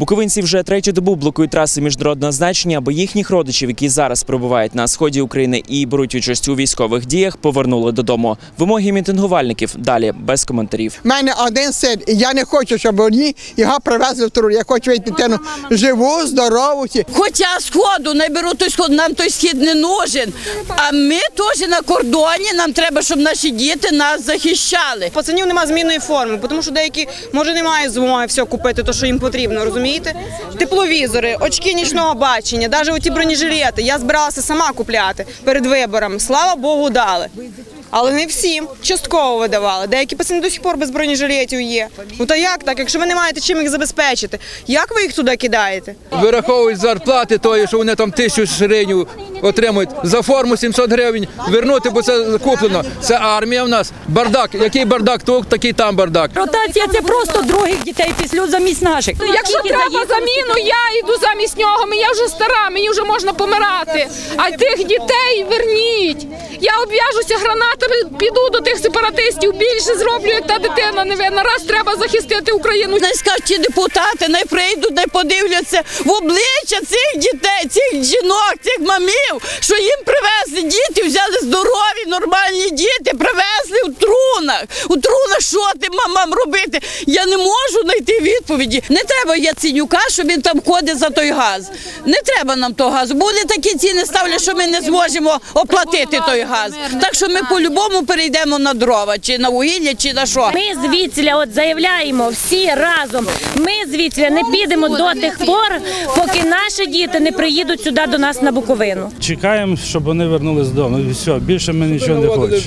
Буковинці вже третю добу блокують траси міжнародного значення, аби їхніх родичів, які зараз перебувають на сході України і беруть участь у військових діях, повернули додому. Вимоги мітингувальників далі без коментарів. У мене один син, і я не хочу, щоб одні його привезли в труд. Я хочу видіти дитину живу, здорову. Хоча сходу не беруть той сход, нам той схід не нужен. А ми теж на кордоні. Нам треба, щоб наші діти нас захищали. Пацанів немає змінної форми, тому що деякі може не мають змоги все купити, то що їм потрібно, розумієте? Тепловізори, очки нічного бачення, навіть оті бронежилети. Я збиралася сама купляти перед виборами. Слава Богу, дали. Але не всім частково видавали. Деякі пацани до сих пор без бронежилетів є. Ну та як так? Якщо ви не маєте чим їх забезпечити, як ви їх туди кидаєте? вираховують зарплати тої, що вони там тисячу гривень отримують за форму 700 гривень. Вернути, бо це куплено. Це армія в нас. Бардак. Який бардак тут, такий там бардак. Ротація це просто других дітей після замість наших. Якщо треба заміну, я йду замість нього. Мені вже стара, мені вже можна помирати. А тих дітей верніть. Я обв'яжуся гранатами, піду до тих сепаратистів. Більше зроблю, як та дитина невинна. Раз треба захистити Україну. Най скажуть ті депутати, не прийдуть, не подивляться в обличчя цих дітей, цих жінок, цих мамів, що їм привезли діти, взяли здорові, нормальні діти, привезли трунах. У трунах що тим мамам робити? Я не можу знайти відповіді. Не треба Яценюка, щоб він там ходить за той газ. Не треба нам того газу. Бо вони такі ціни ставлять, що ми не зможемо оплатити той газ. Так що ми по-любому перейдемо на дрова, чи на вугілля, чи на що. Ми звідсіля от заявляємо всі разом. Ми звідсіля не підемо до тих пор, поки наші діти не приїдуть сюди до нас на Буковину. Чекаємо, щоб вони вернулись додому. Все, більше ми нічого не хочемо.